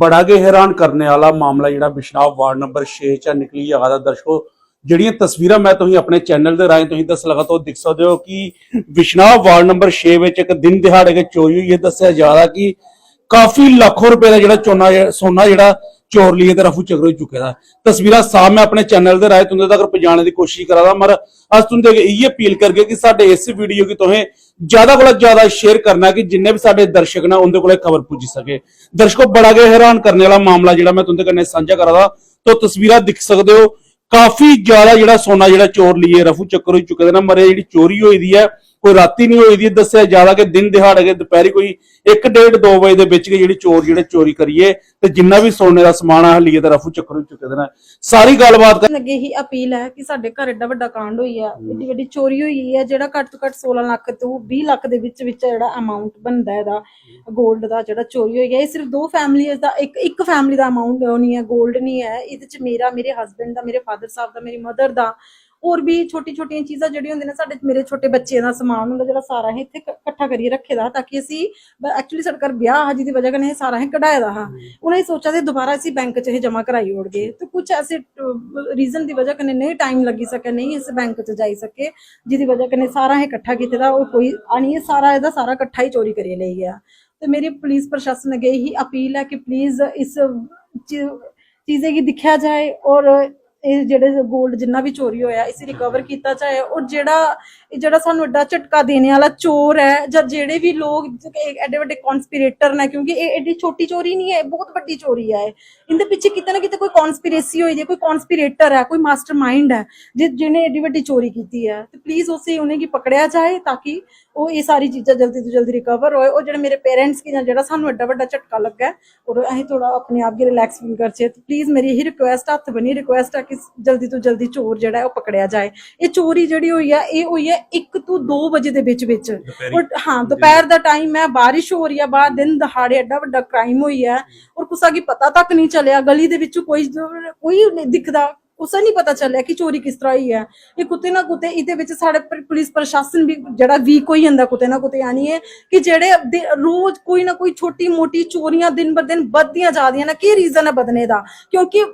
ਬੜਾ ਕੇ ਹੈਰਾਨ ਕਰਨ ਵਾਲਾ ਮਾਮਲਾ ਜਿਹੜਾ ਬਿਸ਼ਨਾਬ ਵਾਰਡ ਨੰਬਰ 6 ਚ ਨਿਕਲੀ ਆ ਦਾ ਦਰਸ਼ਕੋ। ਜਿਹੜੀਆਂ ਤਸਵੀਰਾਂ ਮੈਂ ਤੁਸੀਂ ਆਪਣੇ ਚੈਨਲ ਦੇ ਰਾਹੀਂ ਤੁਸੀਂ ਦੱਸ ਲਗਾ ਤੋਂ ਦੇਖ ਸਕਦੇ ਹੋ ਕਿ ਬਿਸ਼ਨਾਬ ਵਾਰਡ ਨੰਬਰ 6 ਵਿੱਚ ਇੱਕ ਦਿਨ ਦਿਹਾੜੇ ਕੇ ਚੋਰੀ ਹੋਈ ਹੈ। ਦੱਸਿਆ ਜਾ ਰਿਹਾ ਕਿ ਕਾਫੀ ਲੱਖੋ ਰੁਪਏ ਦਾ ਜਿਹੜਾ ਚੋਨਾ ਸੋਨਾ ਜਿਹੜਾ ਚੋਰ ਲਈ ਤੇ ਰਫੂ ਚੱਕਰ ਹੋ ਚੁੱਕਿਆ ਦਾ। ਤਸਵੀਰਾਂ ਸਾਹ ਮੈਂ ਆਪਣੇ ਚੈਨਲ ਦੇ ਰਾਹੀਂ ਤੁੰਦੇ ਤੱਕ ਪਹੁੰਚਾਉਣ ਦੀ ਕੋਸ਼ਿਸ਼ ਕਰਾਂਗਾ ਮਰ ਅੱਜ ਤੁੰਦੇ ਇਹ ਅਪੀਲ ਕਰਕੇ ਕਿ ਸਾਡੇ ਇਸ ਵੀਡੀਓ ਕੀ ਤੁਸੀਂ ਜ਼ਿਆਦਾ ਕੋਲ ਜ਼ਿਆਦਾ ਸ਼ੇਅਰ ਕਰਨਾ, ਕਿ ਜਿੰਨੇ ਵੀ ਸਾਡੇ ਦਰਸ਼ਕ ਨਾ ਉਹਦੇ ਕੋਲੇ ਖਬਰ ਪੁੱਜ ਸਕੇ। ਦਰਸ਼ਕੋ, ਬੜਾ ਕੇ ਹੈਰਾਨ ਕਰਨ ਵਾਲਾ ਮਾਮਲਾ ਜਿਹੜਾ ਮੈਂ ਤੁੰਦੇ ਕਰਨੇ ਸਾਂਝਾ ਕਰਾਂਗਾ ਤੋ ਤਸਵੀਰਾਂ ਦਿਖ ਸਕਦੇ ਹੋ। ਕਾਫੀ ਜ਼ਿਆਦਾ ਜਿਹੜਾ ਸੋਨਾ ਜਿਹੜਾ ਚੋਰ ਲਈਏ ਰਫੂ ਚੱਕਰ ਹੋ ਚੁੱਕੇ ਦੇ ਨਾ, ਮਰੇ ਜਿਹੜੀ ਚੋਰੀ ਹੋਈ ਦੀ ਹੈ ਕੋਈ ਰਾਤੀ ਨਹੀਂ ਹੋਈ ਦੀ, ਦੱਸਿਆ ਜ਼ਿਆਦਾ ਕਿ ਦਿਨ ਦਿਹਾੜੇ ਕੇ ਦੁਪਹਿਰੀ ਕੋਈ 1:30 2 ਵਜੇ ਦੇ ਵਿੱਚ ਜਿਹੜੀ ਚੋਰ ਜਿਹੜੇ ਚੋਰੀ ਕਰੀਏ ਤੇ ਜਿੰਨਾ ਵੀ ਸੋਨੇ ਦਾ ਸਮਾਨ ਆ ਲਈਏ ਤੇ ਰਫੂ ਚੱਕਰ ਹੋ ਚੁੱਕੇ ਦੇ ਸਾਰੀ ਗੱਲਬਾਤ ਕਰ- ਲੱਗੇ ਹੀ ਅਪੀਲ ਹੈ ਕਿ ਸਾਡੇ ਘਰ ਐਡਾ ਵੱਡਾ ਕਾਂਡ ਹੋਈ ਆ, ਏਡੀ ਵੱਡੀ ਚੋਰੀ ਹੋਈ ਹੈ ਜਿਹੜਾ ਘੱਟ ਤੋਂ ਘੱਟ 16 ਲੱਖ ਤੋਂ 20 ਲੱਖ ਦੇ ਵਿੱਚ ਵਿੱਚ ਜਿਹੜਾ ਅਮਾਉਂਟ ਬਣਦਾ ਇਹਦਾ 골ਡ ਦਾ ਜਿਹੜਾ ਚੋਰੀ ਹੋਈ ਹੈ ਇਹ ਸਿਰਫ ਦੋ ਫੈਮਲੀਆਂ ਦਾ, ਇੱਕ ਇੱਕ ਫੈਮਲੀ ਦਾ ਅਮਾਉਂਟ ਨਹੀਂ ਹੈ 골ਡ ਨਹੀਂ ਹੈ। ਇਹਦੇ ਚ ਮੇਰਾ, ਮੇਰੇ ਹਸਬੰਡ ਦਾ, ਮੇਰੇ ਫਾਦਰ ਸਾਹਿਬ ਦਾ, ਮੇਰੀ ਮਦਰ ਦਾ ਹੋਰ ਵੀ ਛੋਟੀ ਛੋਟੀਆਂ ਚੀਜ਼ਾਂ ਜਿਹੜੀਆਂ ਹੁੰਦੀਆਂ ਨੇ ਸਾਡੇ ਮੇਰੇ ਛੋਟੇ ਬੱਚੇ ਦਾ ਸਮਾਨ ਹੁੰਦਾ ਜਿਹੜਾ ਸਾਰਾ ਇਹ ਇੱਥੇ ਇਕੱਠਾ ਕਰੀਏ ਰੱਖੇ ਦਾ ਤਾਂ ਕਿ ਅਸੀਂ ਐਕਚੁਅਲੀ ਸਾਡੇ ਘਰ ਵਿਆਹ ਆ ਜਿਹਦੀ ਵਜ੍ਹਾ ਕਰਕੇ ਇਹ ਸਾਰਾ ਇਹ ਕਢਾਇਆ ਦਾ ਹਾਂ। ਉਹਨਾਂ ਨੇ ਸੋਚਿਆ ਤੇ ਦੁਬਾਰਾ ਅਸੀਂ ਬੈਂਕ 'ਚ ਇਹ ਜਮ੍ਹਾਂ ਕਰਾਈ ਹੋੜਗੇ ਤੇ ਕੁਝ ਐਸੇ ਰੀਜ਼ਨ ਦੀ ਵਜ੍ਹਾ ਕਰਕੇ ਨਹੀਂ ਟਾਈਮ ਲੱਗੀ ਸਕਿਆ ਨਹੀਂ ਇਸ ਬੈਂਕ 'ਚ ਜਾਈ ਸਕੇ ਜਿਹਦੀ ਵਜ੍ਹਾ ਕਰਕੇ ਸਾਰਾ ਇਹ ਇਕੱਠਾ ਕੀਤੇ ਦਾ ਉਹ ਕੋਈ ਆਣੀ ਇਹ ਸਾਰਾ ਇਹਦਾ ਸਾਰਾ ਇਕੱਠਾ ਹੀ ਚੋਰੀ ਕਰੀ ਲਈ ਗਿਆ ਤੇ ਮੇਰੀ ਪੁਲਿਸ ਪ੍ਰਸ਼ਾਸਨ ਅੱਗੇ ਹੀ ਅਪੀਲ ਹੈ ਕਿ ਪਲੀਜ਼ ਇਸ ਚੀਜ਼ੇ ਕੀ ਦਿਖਿਆ ਜਾਏ ਔਰ ਇਹ ਜਿਹੜੇ 골ਡ ਜਿੰਨਾ ਵੀ ਚੋਰੀ ਹੋਇਆ, ਇਸੇ ਰਿਕਵਰ ਕੀਤਾ ਜਾਏ ਔਰ ਜਿਹੜਾ, ਇਹ ਜਿਹੜਾ ਸਾਨੂੰ ਐਡਾ ਝਟਕਾ ਦੇਣੇ ਵਾਲਾ ਚੋਰ ਹੈ, ਜਾਂ ਜਿਹੜੇ ਵੀ ਲੋਕ, ਇਹ ਐਡੇ ਵੱਡੇ ਕਨਸਪੀਰੇਟਰ ਨੇ, ਕਿਉਂਕਿ ਇਹ ਐਡੀ ਛੋਟੀ ਚੋਰੀ ਨਹੀਂ ਹੈ ਬਹੁਤ ਵੱਡੀ ਚੋਰੀ ਹੈ ਇਹਦੇ ਪਿੱਛੇ ਕਿਤੇ ਨਾ ਕਿਤੇ ਕੋਈ ਕਨਸਪੀਰੇਸੀ ਹੋਈ ਹੈ ਕੋਈ ਕਨਸਪੀਰੇਟਰ ਹੈ, ਕੋਈ ਮਾਸਟਰਮਾਈਂਡ ਹੈ ਜਿਹਨੇ ਐਡੀ ਵੱਡੀ ਚੋਰੀ ਕੀਤੀ ਹੈ, ਤੇ ਪਲੀਜ਼ ਉਸੇ ਉਹਨੇ ਕੀ ਪਕੜਿਆ ਜਾਏ, ਤਾਂ ਕਿ ਉਹ ਇਹ ਸਾਰੀ ਚੀਜ਼ਾਂ ਜਲਦੀ ਤੋਂ ਜਲਦੀ ਰਿਕਵਰ ਹੋਏ। ਉਹ ਜਿਹੜੇ ਮੇਰੇ ਪੇਰੈਂਟਸ ਕੀ ਜਾਂ ਜਿਹੜਾ ਸਾਨੂੰ ਐਡਾ ਵੱਡਾ ਝਟਕਾ ਲੱਗਾ, ਔਰ ਅਸੀਂ ਥੋੜਾ ਆਪਣੇ ਆਪ ਹੀ ਰਿਲੈਕਸ ਫੀਲ ਕਰਚੇ ਤੇ ਪਲੀਜ਼ ਮੇਰੀ ਇਹੀ ਰਿਕੁਐਸਟ ਹੱਥ ਬਣੀ ਰਿਕੁਐਸਟ ਹੈ ਕਿ ਜਲਦੀ ਤੋਂ ਜਲਦੀ ਚੋਰ ਜਿਹੜਾ ਉਹ ਪਕੜਿਆ ਜਾਏ। ਇਹ ਚੋਰੀ ਜਿਹੜੀ ਹੋਈ ਹੈ ਇਹ ਹੋਈ ਹੈ 1 ਤੋਂ 2 ਵਜੇ ਦੇ ਵਿੱਚ ਵਿੱਚ। ਔਰ ਹਾਂ ਦੁਪਹਿਰ ਦਾ ਟਾਈਮ ਹੈ ਬਾਰਿਸ਼ ਹੋ ਰਹੀ ਹੈ ਬਾਹਰ ਦਿਨ ਦਹਾੜੇ ਐਡਾ ਵੱਡਾ ਕ੍ਰਾਈਮ ਹੋਈ ਹੈ ਔਰ ਕੁਸਾ ਕੀ ਪਤਾ ਤੱਕ ਨਹੀਂ ਚੱਲਿਆ ਗਲੀ ਦੇ ਵਿੱਚ ਕੋਈ ਕੋਈ ਨਹੀਂ ਦਿਖਦਾ ਉਸੇ ਨਹੀਂ ਪਤਾ ਚੱਲਿਆ ਕਿ ਚੋਰੀ ਕਿਸ ਤਰ੍ਹਾਂ ਹੋਈ ਹੈ ਇਹ ਕੁੱਤੇ ਨਾ ਕੁੱਤੇ ਇਹਦੇ ਵਿੱਚ ਸਾਡੇ ਪੁਲਿਸ ਪ੍ਰਸ਼ਾਸਨ ਵੀ ਜਿਹੜਾ ਵੀਕ ਹੋਈ ਜਾਂਦਾ ਕੁੱਤੇ ਨਾ ਕੁੱਤੇ ਆਣੀ ਹੈ ਕਿ ਜਿਹੜੇ ਰੋਜ਼ ਕੋਈ ਨਾ ਕੋਈ ਛੋਟੀ ਮੋਟੀ ਚੋਰੀਆਂ ਦਿਨ ਬਰ ਦਿਨ ਵੱਧਦੀਆਂ ਜਾਂਦੀਆਂ ਨੇ ਕੀ ਰੀਜ਼ਨ ਹੈ ਵਧਣੇ ਦਾ? ਕਿਉਂਕਿ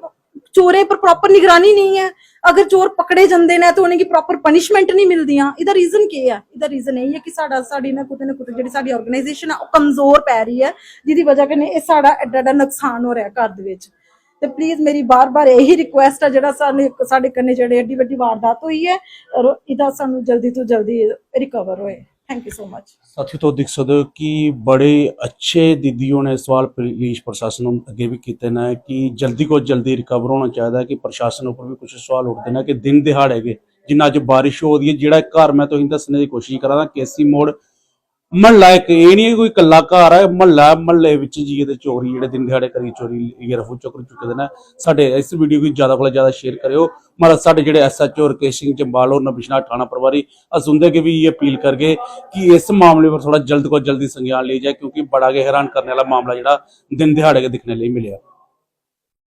ਚੋਰੇ ਪਰ ਪ੍ਰੋਪਰ ਨਿਗਰਾਨੀ ਨਹੀਂ ਹੈ। ਅਗਰ ਚੋਰ ਪਕੜੇ ਜਾਂਦੇ ਨੇ ਤਾਂ ਉਹਨਾਂ ਦੀ ਪ੍ਰੋਪਰ ਪਨਿਸ਼ਮੈਂਟ ਨਹੀਂ ਮਿਲਦੀਆਂ। ਇਹਦਾ ਰੀਜ਼ਨ ਕੀ ਹੈ? ਇਹਦਾ ਰੀਜ਼ਨ ਇਹ ਹੈ ਕਿ ਸਾਡਾ ਸਾਡੀ ਨਾ ਕੁੱਤੇ ਨਾ ਕੁੱਤੇ ਜਿਹੜੀ ਸਾਡੀ ਆਰਗੇਨਾਈਜੇਸ਼ਨ ਆ, ਉਹ ਕਮਜ਼ੋਰ ਪੈ ਰਹੀ ਹੈ, ਜਿਹਦੀ ਵਜ੍ਹਾ ਕਰਕੇ ਇਹ ਸਾਡਾ ਐਡਾ ਐਡਾ ਨੁਕਸਾਨ ਹੋ ਰਿਹਾ ਘਰ ਦੇ ਵਿੱਚ। ਤੇ ਪਲੀਜ਼ ਮੇਰੀ ਬਾਰ-ਬਾਰ ਇਹੀ ਰਿਕੁਐਸਟ ਹੈ ਜਿਹੜਾ ਸਾਡੇ ਸਾਡੇ ਕੰਨੇ ਜਿਹੜੇ ਐਡੀ ਵੱਡੀ ਵਾਰਦਾਤ ਹੋਈ ਹੈ, ਔਰ ਇਹਦਾ ਸਾਨੂੰ ਜਲਦੀ ਤੋਂ ਜਲਦੀ ਰਿਕਵਰ ਹੋਏ। ਥੈਂਕ ਯੂ ਸੋ ਮਚ ਸਾਥੀ ਤੋਂ ਦੇਖ ਸਕਦੇ ਹੋ ਕਿ ਬੜੇ ਅੱਛੇ ਦੀਦੀਓ ਨੇ ਸਵਾਲ ਪੁਲਿਸ ਪ੍ਰਸ਼ਾਸਨ ਨੂੰ ਅੱਗੇ ਵੀ ਕੀਤੇ ਨੇ ਕਿ ਜਲਦੀ ਕੋ ਜਲਦੀ ਰਿਕਵਰ ਹੋਣਾ ਚਾਹੀਦਾ ਕਿ ਪ੍ਰਸ਼ਾਸਨ ਉੱਪਰ ਵੀ ਕੁਝ ਸਵਾਲ ਉੱਠਦੇ ਨੇ ਕਿ ਦਿਨ ਦਿਹਾੜੇ ਕੇ ਜਿੰਨਾ ਅੱਜ ਬਾਰਿਸ਼ ਹੋ ਰਹੀ ਹੈ, ਜਿਹੜਾ ਘਰ ਮੈਂ ਤੁਹਾਨੂੰ ਦੱਸਣ ਦੀ ਕੋਸ਼ਿਸ਼ ਕਰਾਂ ਕੇਸੀ ਮੋੜ ਮਹੱਲਾ ਇੱਕ ਇਹ ਨਹੀਂ ਕੋਈ ਕੱਲਾ ਘਰ ਹੈ, ਮਹੱਲਾ ਮਹੱਲੇ ਵਿੱਚ ਜੀ ਇਹਦੇ ਚੋਰੀ ਜਿਹੜੇ ਦਿਨ ਦਿਹਾੜੇ ਕਰੀ ਚੋਰੀ ਇਹ ਰਫੂ ਚੁੱਕੇ ਦੇ ਨੇ ਸਾਡੇ ਇਸ ਵੀਡੀਓ ਨੂੰ ਜ਼ਿਆਦਾ ਕੋਲ ਜ਼ਿਆਦਾ ਸ਼ੇਅਰ ਕਰਿਓ। ਮਹਾਰਾਜ, ਸਾਡੇ ਜਿਹੜੇ ਐਸਐਚਓ ਰਕੇਸ਼ ਸਿੰਘ ਚੰਬਾਲ ਔਰ ਨਬਿਸ਼ਨਾ ਥਾਣਾ ਪ੍ਰਭਾਰੀ ਅਸੁੰਦੇ ਕੇ ਵੀ ਇਹ ਅਪੀਲ ਕਰਗੇ ਕਿ ਇਸ ਮਾਮਲੇ ਪਰ ਥੋੜਾ ਜਲਦ ਕੋ ਜਲਦੀ ਸੰਗਿਆਨ ਲਈ ਜਾਏ, ਕਿਉਂਕਿ ਬੜਾ ਕੇ ਹੈਰਾਨ ਵਾਲਾ ਮਾਮਲਾ ਜਿਹੜਾ ਦਿਨ ਦਿਹਾੜੇ ਕੇ ਦਿਖਣੇ ਲਈ ਮਿਲਿਆ।